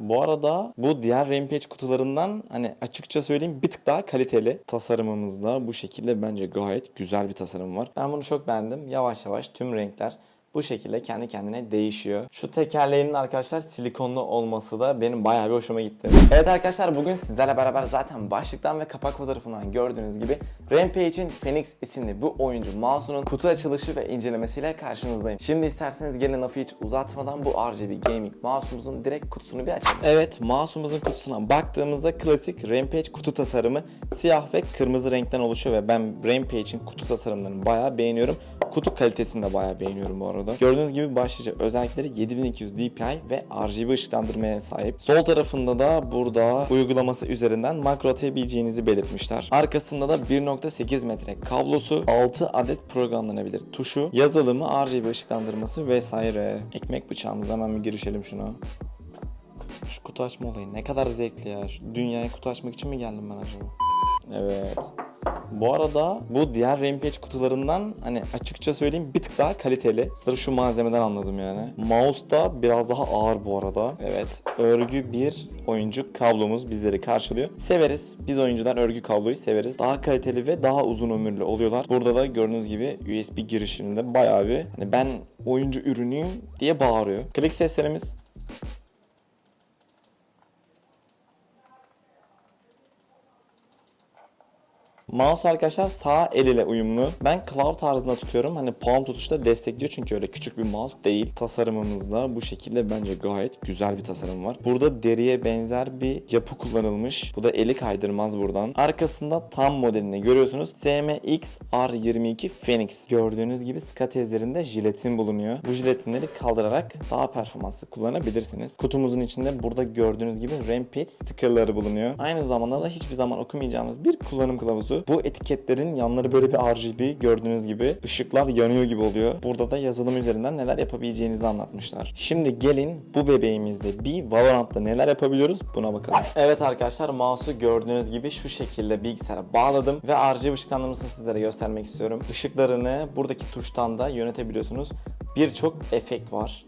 Bu arada bu diğer Rampage kutularından hani açıkça söyleyeyim bir tık daha kaliteli. Tasarımımızda bu şekilde bence gayet güzel bir tasarım var. Ben bunu çok beğendim. Yavaş yavaş tüm renkler bu şekilde kendi kendine değişiyor. Şu tekerleğinin arkadaşlar silikonlu olması da benim bayağı bir hoşuma gitti. Evet arkadaşlar bugün sizlerle beraber zaten başlıktan ve kapak fotoğrafından gördüğünüz gibi Rampage'in Phoenix isimli bu oyuncu mouse'unun kutu açılışı ve incelemesiyle karşınızdayım. Şimdi isterseniz gelin lafı hiç uzatmadan bu RGB Gaming mouse'umuzun direkt kutusunu bir açalım. Evet mouse'umuzun kutusuna baktığımızda klasik Rampage kutu tasarımı siyah ve kırmızı renkten oluşuyor ve ben Rampage'in kutu tasarımlarını bayağı beğeniyorum. Kutu kalitesini de bayağı beğeniyorum bu arada. Gördüğünüz gibi başlıca özellikleri 7200 DPI ve RGB ışıklandırmaya sahip. Sol tarafında da burada uygulaması üzerinden makro atayabileceğinizi belirtmişler. Arkasında da 1.8 metre kablosu, 6 adet programlanabilir tuşu, yazılımı, RGB ışıklandırması vesaire. Ekmek bıçağımız hemen bir girişelim şuna. Şu kutu açma olayı ne kadar zevkli ya. Şu dünyaya kutu açmak için mi geldim ben acaba? Evet. Bu arada bu diğer Rampage kutularından hani açıkça söyleyeyim bir tık daha kaliteli. Sırf şu malzemeden anladım yani. Mouse da biraz daha ağır bu arada. Evet. Örgü bir oyuncu kablomuz bizleri karşılıyor. Severiz. Biz oyuncular örgü kabloyu severiz. Daha kaliteli ve daha uzun ömürlü oluyorlar. Burada da gördüğünüz gibi USB girişinde bayağı bir hani ben oyuncu ürünüyüm diye bağırıyor. Klik seslerimiz Mouse arkadaşlar sağ el ile uyumlu. Ben claw tarzında tutuyorum. Hani palm tutuşta destekliyor çünkü öyle küçük bir mouse değil. Tasarımımızda bu şekilde bence gayet güzel bir tasarım var. Burada deriye benzer bir yapı kullanılmış. Bu da eli kaydırmaz buradan. Arkasında tam modelini görüyorsunuz. SMX R22 Phoenix. Gördüğünüz gibi skatezlerinde jiletin bulunuyor. Bu jiletinleri kaldırarak daha performanslı kullanabilirsiniz. Kutumuzun içinde burada gördüğünüz gibi Rampage stickerları bulunuyor. Aynı zamanda da hiçbir zaman okumayacağımız bir kullanım kılavuzu. Bu etiketlerin yanları böyle bir RGB gördüğünüz gibi ışıklar yanıyor gibi oluyor. Burada da yazılım üzerinden neler yapabileceğinizi anlatmışlar. Şimdi gelin bu bebeğimizde bir Valorant'ta neler yapabiliyoruz buna bakalım. Evet arkadaşlar mouse'u gördüğünüz gibi şu şekilde bilgisayara bağladım ve RGB ışıklandırmasını sizlere göstermek istiyorum. Işıklarını buradaki tuştan da yönetebiliyorsunuz. Birçok efekt var.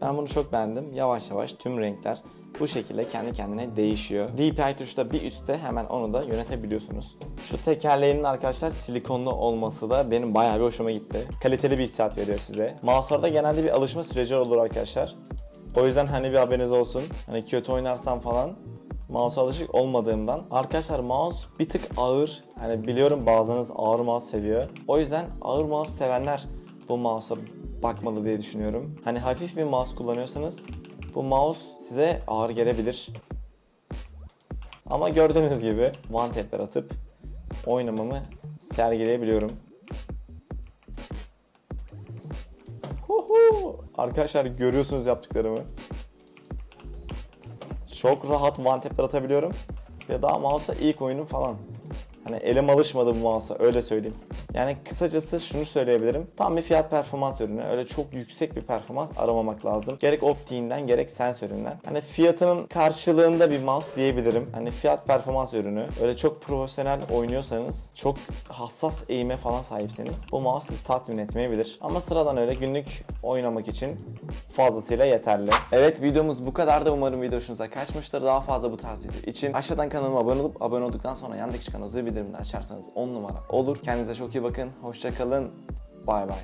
Ben bunu çok beğendim. Yavaş yavaş tüm renkler bu şekilde kendi kendine değişiyor. DPI tuşu da bir üstte hemen onu da yönetebiliyorsunuz. Şu tekerleğinin arkadaşlar silikonlu olması da benim bayağı bir hoşuma gitti. Kaliteli bir hissiyat veriyor size. Mouse'larda genelde bir alışma süreci olur arkadaşlar. O yüzden hani bir haberiniz olsun. Hani kötü oynarsam falan Mouse'a alışık olmadığımdan. Arkadaşlar mouse bir tık ağır. Hani biliyorum bazınız ağır mouse seviyor. O yüzden ağır mouse sevenler bu mouse'a bakmalı diye düşünüyorum. Hani hafif bir mouse kullanıyorsanız bu mouse size ağır gelebilir. Ama gördüğünüz gibi one tap'ler atıp oynamamı sergileyebiliyorum. Huhu! Arkadaşlar görüyorsunuz yaptıklarımı. Çok rahat one tap'ler atabiliyorum. Ve daha mouse'a ilk oyunum falan. Hani elim alışmadı bu mouse'a öyle söyleyeyim. Yani kısacası şunu söyleyebilirim. Tam bir fiyat performans ürünü. Öyle çok yüksek bir performans aramamak lazım. Gerek optiğinden gerek sensöründen. Hani fiyatının karşılığında bir mouse diyebilirim. Hani fiyat performans ürünü. Öyle çok profesyonel oynuyorsanız, çok hassas eğime falan sahipseniz bu mouse sizi tatmin etmeyebilir. Ama sıradan öyle günlük oynamak için fazlasıyla yeterli. Evet videomuz bu kadar da umarım video hoşunuza kaçmıştır. Daha fazla bu tarz video için aşağıdan kanalıma abone olup abone olduktan sonra yandaki çıkan o zil bildirimini açarsanız 10 numara olur. Kendinize çok iyi bakın. Hoşça kalın. Bay bay.